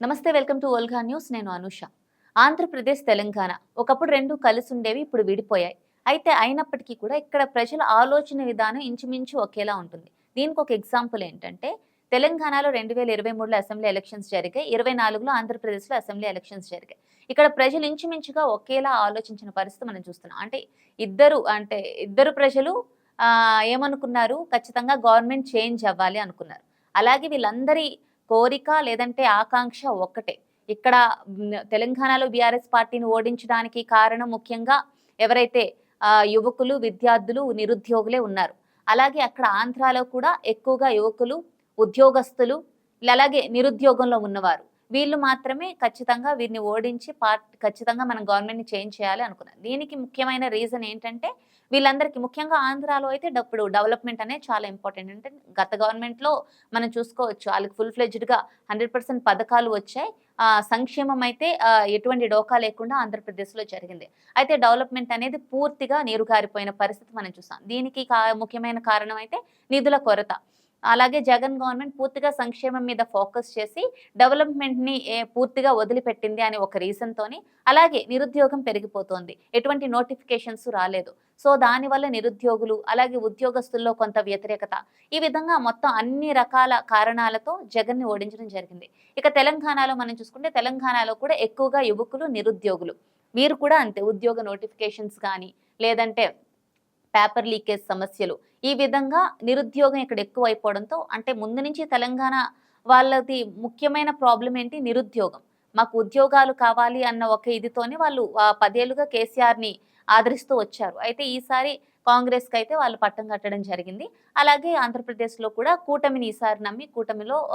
నమస్తే welcome to Olga news. నేను అనుష. ఆంధ్రప్రదేశ్ తెలంగాణ ఒకప్పుడు రెండు కలిసి ఉండేవి ఇప్పుడు విడిపోయాయి. అయితే అయినప్పటికీ కూడా ఇక్కడ ప్రజల ఆలోచన విధానం ఇంచుమించు ఒకేలా ఉంటుంది. దీనికి ఒక ఎగ్జాంపుల్ ఏంటంటే తెలంగాణలో రెండు వేల ఇరవై మూడులో అసెంబ్లీ ఎలక్షన్స్ జరిగాయి ఇరవై నాలుగులో ఆంధ్రప్రదేశ్లో అసెంబ్లీ ఎలక్షన్స్ జరిగాయి. ఇక్కడ ప్రజలు ఇంచుమించుగా ఒకేలా ఆలోచించిన పరిస్థితి మనం చూస్తున్నాం. అంటే ఇద్దరు అంటే ఇద్దరు ప్రజలు ఏమనుకున్నారు? ఖచ్చితంగా గవర్నమెంట్ చేంజ్ అవ్వాలి అనుకున్నారు. అలాగే వీళ్ళందరి కోరిక లేదంటే ఆకాంక్ష ఒక్కటే. ఇక్కడ తెలంగాణలో బీఆర్ఎస్ పార్టీని ఓడించడానికి కారణం ముఖ్యంగా ఎవరైతే యువకులు విద్యార్థులు నిరుద్యోగులే ఉన్నారు. అలాగే అక్కడ ఆంధ్రాలో కూడా ఎక్కువగా యువకులు ఉద్యోగస్తులు అలాగే నిరుద్యోగంలో ఉన్నవారు. వీళ్ళు మాత్రమే ఖచ్చితంగా వీరిని ఓడించి పార్టీ ఖచ్చితంగా మనం గవర్నమెంట్ని చేంజ్ చేయాలి అనుకున్నాం దీనికి ముఖ్యమైన రీజన్ ఏంటంటే వీళ్ళందరికీ ముఖ్యంగా ఆంధ్రాలో అయితే ఇప్పుడు డెవలప్మెంట్ అనేది చాలా ఇంపార్టెంట్. అంటే గత గవర్నమెంట్లో మనం చూసుకోవచ్చు వాళ్ళకి ఫుల్ ఫ్లెడ్జ్డ్గా హండ్రెడ్ పర్సెంట్ పథకాలు వచ్చాయి. సంక్షేమం అయితే ఎటువంటి డోకా లేకుండా ఆంధ్రప్రదేశ్లో జరిగింది. అయితే డెవలప్మెంట్ అనేది పూర్తిగా నీరుగారిపోయిన పరిస్థితి మనం చూసాం దీనికి కా- ముఖ్యమైన కారణం అయితే నిధుల కొరత. అలాగే జగన్ గవర్నమెంట్ పూర్తిగా సంక్షేమం మీద ఫోకస్ చేసి డెవలప్మెంట్ని పూర్తిగా వదిలిపెట్టింది అనే ఒక రీజన్తోని అలాగే నిరుద్యోగం పెరిగిపోతోంది. ఎటువంటి నోటిఫికేషన్స్ రాలేదు. సో దానివల్ల నిరుద్యోగులు అలాగే ఉద్యోగస్తుల్లో కొంత వ్యతిరేకత. ఈ విధంగా మొత్తం అన్ని రకాల కారణాలతో జగన్ని ఓడించడం జరిగింది. ఇక తెలంగాణలో మనం చూసుకుంటే తెలంగాణలో కూడా ఎక్కువగా యువకులు నిరుద్యోగులు. వీరు కూడా అంతే ఉద్యోగ నోటిఫికేషన్స్ కానీ లేదంటే పేపర్ లీకేజ్ సమస్యలు. ఈ విధంగా నిరుద్యోగం ఇక్కడ ఎక్కువ అయిపోవడంతో అంటే ముందు నుంచి తెలంగాణ వాళ్ళది ముఖ్యమైన ప్రాబ్లం ఏంటి? నిరుద్యోగం. మాకు ఉద్యోగాలు కావాలి అన్న ఒక ఇదితోనే వాళ్ళు పదేళ్ళుగా కేసీఆర్ని ఆదరిస్తూ వచ్చారు. అయితే ఈసారి కాంగ్రెస్కి అయితే వాళ్ళు పట్టం కట్టడం జరిగింది. అలాగే ఆంధ్రప్రదేశ్లో కూడా కూటమిని ఈసారి నమ్మి కూటమిలో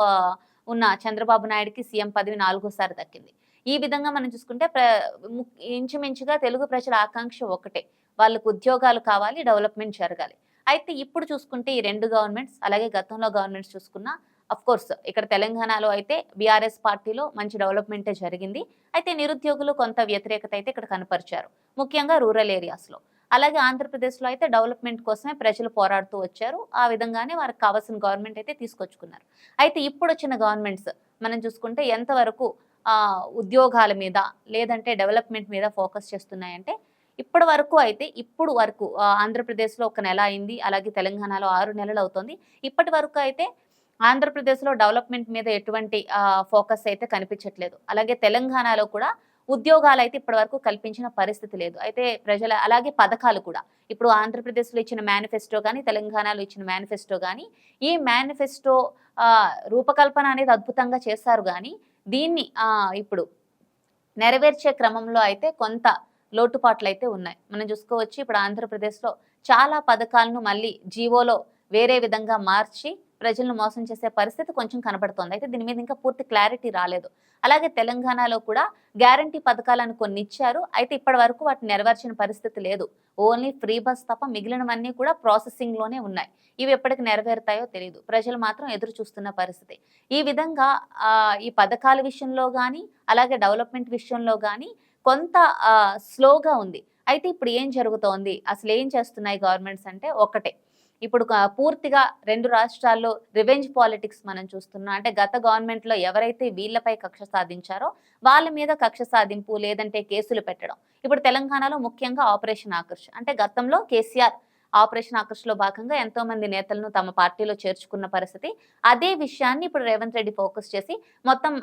ఉన్న చంద్రబాబు నాయుడుకి సీఎం పదవి నాలుగోసారి దక్కింది. ఈ విధంగా మనం చూసుకుంటే ప్ర ము- ఇంచుమించుగా తెలుగు ప్రజల ఆకాంక్ష ఒకటే. వాళ్ళకు ఉద్యోగాలు కావాలి డెవలప్మెంట్ జరగాలి. అయితే ఇప్పుడు చూసుకుంటే ఈ రెండు గవర్నమెంట్స్ అలాగే గతంలో గవర్నమెంట్స్ చూసుకున్నా అఫ్కోర్స్ ఇక్కడ తెలంగాణలో అయితే బీఆర్ఎస్ పార్టీలో మంచి డెవలప్మెంటే జరిగింది. అయితే నిరుద్యోగులు కొంత వ్యతిరేకత అయితే ఇక్కడ కనపరిచారు ముఖ్యంగా రూరల్ ఏరియాస్లో. అలాగే ఆంధ్రప్రదేశ్లో అయితే డెవలప్మెంట్ కోసమే ప్రజలు పోరాడుతూ వచ్చారు. ఆ విధంగానే వారికి కావాల్సిన గవర్నమెంట్ అయితే తీసుకొచ్చుకున్నారు. అయితే ఇప్పుడు వచ్చిన గవర్నమెంట్స్ మనం చూసుకుంటే ఎంతవరకు ఉద్యోగాల మీద లేదంటే డెవలప్మెంట్ మీద ఫోకస్ చేస్తున్నాయంటే ఇప్పటి వరకు అయితే ఇప్పుడు వరకు ఆంధ్రప్రదేశ్లో ఒక నెల అయింది అలాగే తెలంగాణలో ఆరు నెలలు అవుతుంది. ఇప్పటి వరకు అయితే ఆంధ్రప్రదేశ్లో డెవలప్మెంట్ మీద ఎటువంటి ఫోకస్ అయితే కనిపించట్లేదు. అలాగే తెలంగాణలో కూడా ఉద్యోగాలు అయితే ఇప్పటి వరకు కల్పించిన పరిస్థితి లేదు. అయితే ప్రజల అలాగే పథకాలు కూడా. ఇప్పుడు ఆంధ్రప్రదేశ్లో ఇచ్చిన మేనిఫెస్టో కానీ తెలంగాణలో ఇచ్చిన మేనిఫెస్టో కానీ ఈ మేనిఫెస్టో రూపకల్పన అనేది అద్భుతంగా చేశారు కానీ దీన్ని ఇప్పుడు నెరవేర్చే క్రమంలో అయితే కొంత లోటుపాట్లు అయితే ఉన్నాయి. మనం చూసుకోవచ్చు ఇప్పుడు ఆంధ్రప్రదేశ్లో చాలా పథకాలను మళ్ళీ జీవోలో వేరే విధంగా మార్చి ప్రజలను మోసం చేసే పరిస్థితి కొంచెం కనబడుతోంది. అయితే దీని మీద ఇంకా పూర్తి క్లారిటీ రాలేదు. అలాగే తెలంగాణలో కూడా గ్యారంటీ పథకాలను కొన్ని ఇచ్చారు. అయితే ఇప్పటి వరకు వాటిని నెరవేర్చిన పరిస్థితి లేదు. ఓన్లీ ఫ్రీ బస్ తప్ప మిగిలినవన్నీ కూడా ప్రాసెసింగ్లోనే ఉన్నాయి. ఇవి ఎప్పటికి నెరవేరుతాయో తెలియదు ప్రజలు మాత్రం ఎదురు చూస్తున్న పరిస్థితి. ఈ విధంగా ఈ పథకాల విషయంలో కానీ అలాగే డెవలప్మెంట్ విషయంలో కానీ కొంత స్లోగా ఉంది. అయితే ఇప్పుడు ఏం జరుగుతోంది? అసలు ఏం చేస్తున్నాయి గవర్నమెంట్స్ అంటే ఒకటే. ఇప్పుడు పూర్తిగా రెండు రాష్ట్రాల్లో రివెంజ్ పాలిటిక్స్ మనం చూస్తున్నాం అంటే గత గవర్నమెంట్లో ఎవరైతే వీళ్ళపై కక్ష సాధించారో వాళ్ళ మీద కక్ష సాధింపు లేదంటే కేసులు పెట్టడం. ఇప్పుడు తెలంగాణలో ముఖ్యంగా ఆపరేషన్ ఆకర్ష్ అంటే గతంలో కేసీఆర్ ఆపరేషన్ ఆకర్ష్లో భాగంగా ఎంతో మంది నేతలను తమ పార్టీలో చేర్చుకున్న పరిస్థితి. అదే విషయాన్ని ఇప్పుడు రేవంత్ రెడ్డి ఫోకస్ చేసి మొత్తం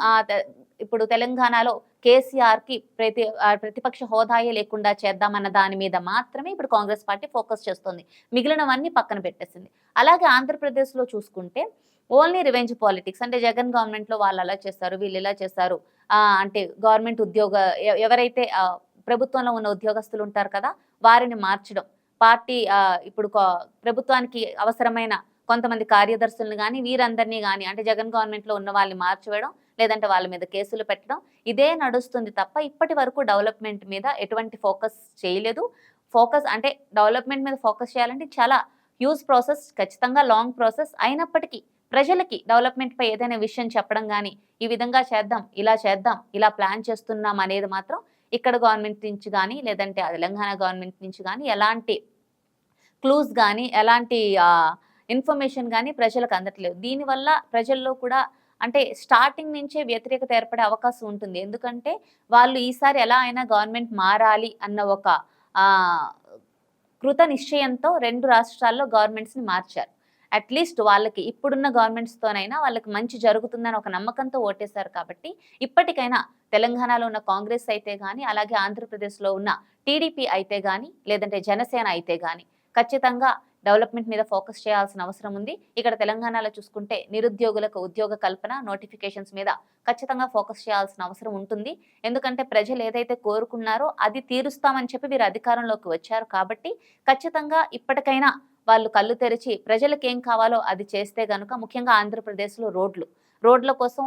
ఇప్పుడు తెలంగాణలో కేసీఆర్కి ప్రతి ప్రతిపక్ష హోదాయే లేకుండా చేద్దామన్న దాని మీద మాత్రమే ఇప్పుడు కాంగ్రెస్ పార్టీ ఫోకస్ చేస్తుంది. మిగిలినవన్నీ పక్కన పెట్టేసింది. అలాగే ఆంధ్రప్రదేశ్లో చూసుకుంటే ఓన్లీ రివెంజ్ పాలిటిక్స్ అంటే జగన్ గవర్నమెంట్లో వాళ్ళు అలా చేస్తారు వీళ్ళు ఇలా చేస్తారు. అంటే గవర్నమెంట్ ఉద్యోగ ఎవరైతే ప్రభుత్వంలో ఉన్న ఉద్యోగస్తులు ఉంటారు కదా వారిని మార్చడం. పార్టీ ఇప్పుడు ప్రభుత్వానికి అవసరమైన కొంతమంది కార్యదర్శులను కానీ వీరందరినీ కానీ అంటే జగన్ గవర్నమెంట్లో ఉన్న వాళ్ళని మార్చివేయడం లేదంటే వాళ్ళ మీద కేసులు పెట్టడం ఇదే నడుస్తుంది తప్ప ఇప్పటి వరకు డెవలప్మెంట్ మీద ఎటువంటి ఫోకస్ చేయలేదు. ఫోకస్ అంటే డెవలప్మెంట్ మీద ఫోకస్ చేయాలంటే చాలా హ్యూజ్ ప్రాసెస్ ఖచ్చితంగా లాంగ్ ప్రాసెస్. అయినప్పటికీ ప్రజలకి డెవలప్మెంట్ పై ఏదైనా విషయం చెప్పడం కానీ ఈ విధంగా చేద్దాం ఇలా చేద్దాం ఇలా ప్లాన్ చేస్తున్నాం అనేది మాత్రం ఇక్కడ గవర్నమెంట్ నుంచి కానీ లేదంటే తెలంగాణ గవర్నమెంట్ నుంచి కానీ ఎలాంటి క్లూస్ కానీ ఎలాంటి ఇన్ఫర్మేషన్ కానీ ప్రజలకు అందట్లేదు. దీనివల్ల ప్రజల్లో కూడా అంటే స్టార్టింగ్ నుంచే వ్యతిరేకత ఏర్పడే అవకాశం ఉంటుంది. ఎందుకంటే వాళ్ళు ఈసారి ఎలా అయినా గవర్నమెంట్ మారాలి అన్న ఒక కృత నిశ్చయంతో రెండు రాష్ట్రాల్లో గవర్నమెంట్స్ని మార్చారు. అట్లీస్ట్ వాళ్ళకి ఇప్పుడున్న గవర్నమెంట్స్తోనైనా వాళ్ళకి మంచి జరుగుతుందని ఒక నమ్మకంతో ఓటేశారు కాబట్టి ఇప్పటికైనా తెలంగాణలో ఉన్న కాంగ్రెస్ అయితే కానీ అలాగే ఆంధ్రప్రదేశ్లో ఉన్న టీడీపీ అయితే కానీ లేదంటే జనసేన అయితే కానీ ఖచ్చితంగా డెవలప్మెంట్ మీద ఫోకస్ చేయాల్సిన అవసరం ఉంది. ఇక్కడ తెలంగాణలో చూసుకుంటే నిరుద్యోగులకు ఉద్యోగ కల్పన నోటిఫికేషన్స్ మీద ఖచ్చితంగా ఫోకస్ చేయాల్సిన అవసరం ఉంటుంది. ఎందుకంటే ప్రజలు ఏదైతే కోరుకున్నారో అది తీరుస్తామని చెప్పి వీరు అధికారంలోకి వచ్చారు కాబట్టి ఖచ్చితంగా ఇప్పటికైనా వాళ్ళు కళ్ళు తెరిచి ప్రజలకు ఏం కావాలో అది చేస్తే గనుక ముఖ్యంగా ఆంధ్రప్రదేశ్లో రోడ్లు. రోడ్ల కోసం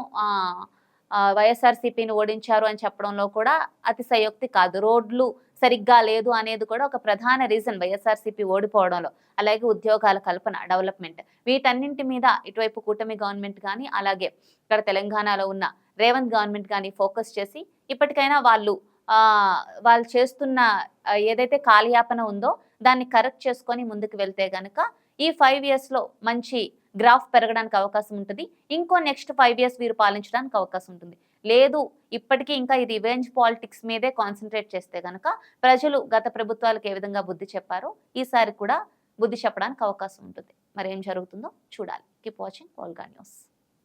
వైఎస్ఆర్సీపీని ఓడించారు అని చెప్పడంలో కూడా అతిశయోక్తి కాదు. రోడ్లు సరిగ్గా లేదు అనేది కూడా ఒక ప్రధాన రీజన్ వైఎస్ఆర్సీపీ ఓడిపోవడంలో. అలాగే ఉద్యోగాల కల్పన డెవలప్మెంట్. వీటన్నింటి మీద ఇటువైపు కూటమి గవర్నమెంట్ కానీ అలాగే ఇక్కడ తెలంగాణలో ఉన్న రేవంత్ గవర్నమెంట్ కానీ ఫోకస్ చేసి ఇప్పటికైనా వాళ్ళు వాళ్ళు చేస్తున్న ఏదైతే కాలయాపన ఉందో దాన్ని కరెక్ట్ చేసుకొని ముందుకు వెళ్తే గనక ఈ ఫైవ్ ఇయర్స్లో మంచి గ్రాఫ్ పెరగడానికి అవకాశం ఉంటుంది. ఇంకో నెక్స్ట్ ఫైవ్ ఇయర్స్ వీరు పాలించడానికి అవకాశం ఉంటుంది. లేదు ఇప్పటికీ ఇంకా ఈ రివెంజ్ పాలిటిక్స్ మీదే కాన్సన్ట్రేట్ చేస్తే కనుక ప్రజలు గత ప్రభుత్వాలకు ఏ విధంగా బుద్ధి చెప్పారో ఈసారి కూడా బుద్ధి చెప్పడానికి అవకాశం ఉంటుంది. మరి ఏం జరుగుతుందో చూడాలి. కీప్ వాచింగ్ పోల్గా న్యూస్.